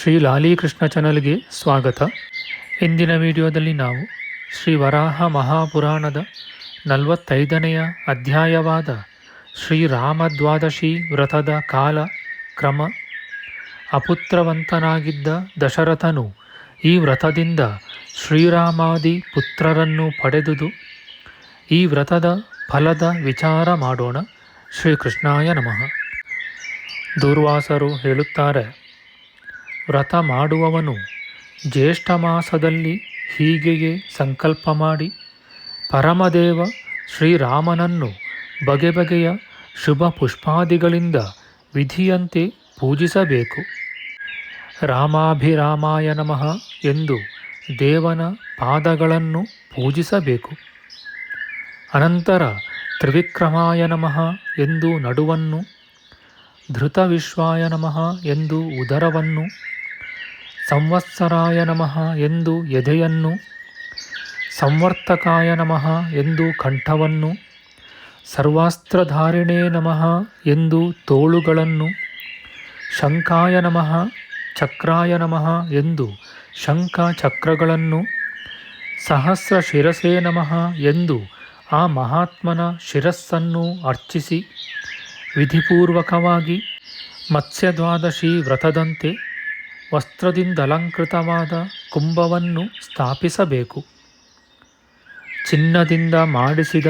ಶ್ರೀ ಲಾಲೀಕೃಷ್ಣ ಚಾನಲ್ಗೆ ಸ್ವಾಗತ. ಇಂದಿನ ವಿಡಿಯೋದಲ್ಲಿ ನಾವು ಶ್ರೀ ವರಾಹ ಮಹಾಪುರಾಣದ ನಲವತ್ತೈದನೆಯ ಅಧ್ಯಾಯವಾದ ಶ್ರೀರಾಮದ್ವಾದಶಿ ವ್ರತದ ಕಾಲ ಕ್ರಮ. ಅಪುತ್ರವಂತನಾಗಿದ್ದ ದಶರಥನು ಈ ವ್ರತದಿಂದ ಶ್ರೀರಾಮಾದಿ ಪುತ್ರರನ್ನು ಪಡೆದುದು. ಈ ವ್ರತದ ಫಲದ ವಿಚಾರ ಮಾಡೋಣ. ಶ್ರೀಕೃಷ್ಣಾಯ ನಮಃ. ದೂರ್ವಾಸರು ಹೇಳುತ್ತಾರೆ ವ್ರತ ಮಾಡುವವನು ಜ್ಯೇಷ್ಠ ಮಾಸದಲ್ಲಿ ಹೀಗೆಯೇ ಸಂಕಲ್ಪ ಮಾಡಿ, ಪರಮದೇವ ಶ್ರೀರಾಮನನ್ನು ಬಗೆ ಬಗೆಯ ಶುಭ ಪುಷ್ಪಾದಿಗಳಿಂದ ವಿಧಿಯಂತೆ ಪೂಜಿಸಬೇಕು. ರಾಮಾಭಿರಾಮಾಯ ನಮಃ ಎಂದು ದೇವನ ಪಾದಗಳನ್ನು ಪೂಜಿಸಬೇಕು. ಅನಂತರ ತ್ರಿವಿಕ್ರಮಾಯ ನಮಃ ಎಂದು ನಡುವನ್ನು, ಧೃತವಿಶ್ವಾಯ ನಮಃ ಎಂದು ಉದರವನ್ನು ಸಂವತ್ಸರಾಯ ನಮಃ ಎಂದು ಎದೆಯನ್ನು, ಸಂವರ್ತಕಾಯ ನಮಃ ಎಂದು ಕಂಠವನ್ನು, ಸರ್ವಾಸ್ತ್ರಧಾರಿಣೇ ನಮಃ ಎಂದು ತೋಳುಗಳನ್ನು ಶಂಕಾಯ ನಮಃ, ಚಕ್ರಾಯ ನಮಃ ಎಂದು ಶಂಖ ಚಕ್ರಗಳನ್ನು ಸಹಸ್ರ ಶಿರಸೇ ನಮಃ ಎಂದು ಆ ಮಹಾತ್ಮನ ಶಿರಸ್ಸನ್ನು ಅರ್ಚಿಸಿ, ವಿಧಿಪೂರ್ವಕವಾಗಿ ಮತ್ಸ್ಯದ್ವಾದಶಿ ವ್ರತದಂತೆ ವಸ್ತ್ರದಿಂದಲಂಕೃತವಾದ ಕುಂಭವನ್ನು ಸ್ಥಾಪಿಸಬೇಕು. ಚಿನ್ನದಿಂದ ಮಾಡಿಸಿದ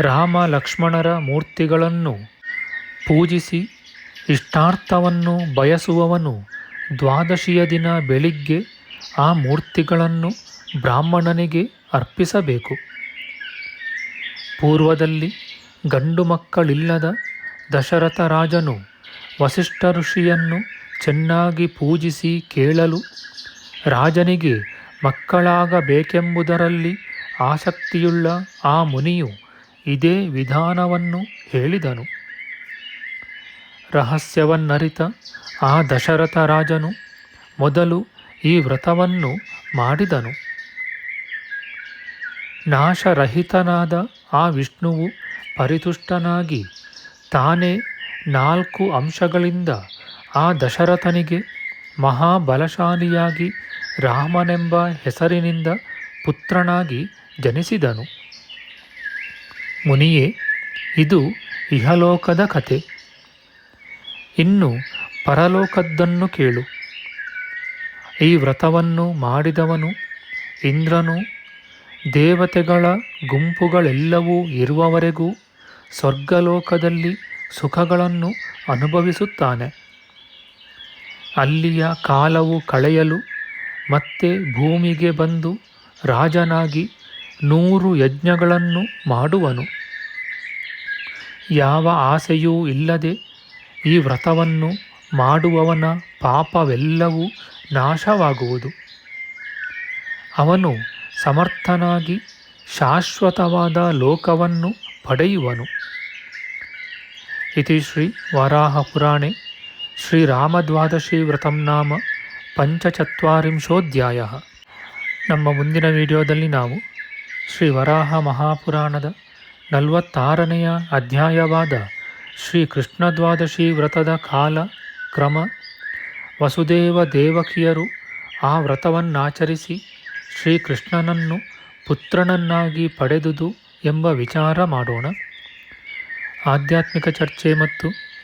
ರಾಮ ಲಕ್ಷ್ಮಣರ ಮೂರ್ತಿಗಳನ್ನು ಪೂಜಿಸಿ ಇಷ್ಟಾರ್ಥವನ್ನು ಬಯಸುವವನು ದ್ವಾದಶಿಯ ದಿನ ಬೆಳಿಗ್ಗೆ ಆ ಮೂರ್ತಿಗಳನ್ನು ಬ್ರಾಹ್ಮಣನಿಗೆ ಅರ್ಪಿಸಬೇಕು. ಪೂರ್ವದಲ್ಲಿ ಗಂಡು ಮಕ್ಕಳಿಲ್ಲದ ದಶರಥ ರಾಜನು ವಸಿಷ್ಠ ಋಷಿಯನ್ನು ಚೆನ್ನಾಗಿ ಪೂಜಿಸಿ ಕೇಳಲು ರಾಜನಿಗೆ ಮಕ್ಕಳಾಗಬೇಕೆಂಬುದರಲ್ಲಿ ಆಸಕ್ತಿಯುಳ್ಳ ಆ ಮುನಿಯು ಇದೇ ವಿಧಾನವನ್ನು ಹೇಳಿದನು. ರಹಸ್ಯವನ್ನರಿತ ಆ ದಶರಥ ರಾಜನು ಮೊದಲು ಈ ವ್ರತವನ್ನು ಮಾಡಿದನು. ನಾಶರಹಿತನಾದ ಆ ವಿಷ್ಣುವು ಪರಿತುಷ್ಟನಾಗಿ ತಾನೇ ನಾಲ್ಕು ಅಂಶಗಳಿಂದ ಆ ದಶರಥನಿಗೆ ಮಹಾಬಲಶಾಲಿಯಾಗಿ ರಾಮನೆಂಬ ಹೆಸರಿನಿಂದ ಪುತ್ರನಾಗಿ ಜನಿಸಿದನು. ಮುನಿಯೇ, ಇದು ಇಹಲೋಕದ ಕತೆ ಇನ್ನು ಪರಲೋಕದ್ದನ್ನು ಕೇಳು. ಈ ವ್ರತವನ್ನು ಮಾಡಿದವನು, ಇಂದ್ರನು, ದೇವತೆಗಳ ಗುಂಪುಗಳೆಲ್ಲವೂ ಇರುವವರೆಗೂ ಸ್ವರ್ಗಲೋಕದಲ್ಲಿ ಸುಖಗಳನ್ನು ಅನುಭವಿಸುತ್ತಾನೆ. ಅಲ್ಲಿಯ ಕಾಲವು ಕಳೆಯಲು ಮತ್ತೆ ಭೂಮಿಗೆ ಬಂದು ರಾಜನಾಗಿ ನೂರು ಯಜ್ಞಗಳನ್ನು ಮಾಡುವನು. ಯಾವ ಆಸೆಯೂ ಇಲ್ಲದೆ ಈ ವ್ರತವನ್ನು ಮಾಡುವವನ ಪಾಪವೆಲ್ಲವೂ ನಾಶವಾಗುವುದು. ಅವನು ಸಮರ್ಥನಾಗಿ ಶಾಶ್ವತವಾದ ಲೋಕವನ್ನು ಪಡೆಯುವನು. ಇತಿ ಶ್ರೀ ವರಾಹಪುರಾಣೆ ಶ್ರೀರಾಮದ್ವಾದಶಿ ವ್ರತಂ ನಾಮ ಪಂಚಚತ್ವರಿಂಶೋಧ್ಯಾಯ. ನಮ್ಮ ಮುಂದಿನ ವಿಡಿಯೋದಲ್ಲಿ ನಾವು ಶ್ರೀ ವರಾಹ ಮಹಾಪುರಾಣದ ನಲವತ್ತಾರನೆಯ ಅಧ್ಯಾಯವಾದ ಶ್ರೀ ಕೃಷ್ಣದ್ವಾದಶಿ ವ್ರತದ ಕಾಲ ಕ್ರಮ ವಸುದೇವ ದೇವಕಿಯರು ಆ ವ್ರತವನ್ನಾಚರಿಸಿ ಶ್ರೀಕೃಷ್ಣನನ್ನು ಪುತ್ರನನ್ನಾಗಿ ಪಡೆದುದು ಎಂಬ ವಿಚಾರ ಮಾಡೋಣ. ಆಧ್ಯಾತ್ಮಿಕ ಚರ್ಚೆ ಮತ್ತು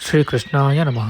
ಶ್ರೀಕೃಷ್ಣಾಯ ನಮಃ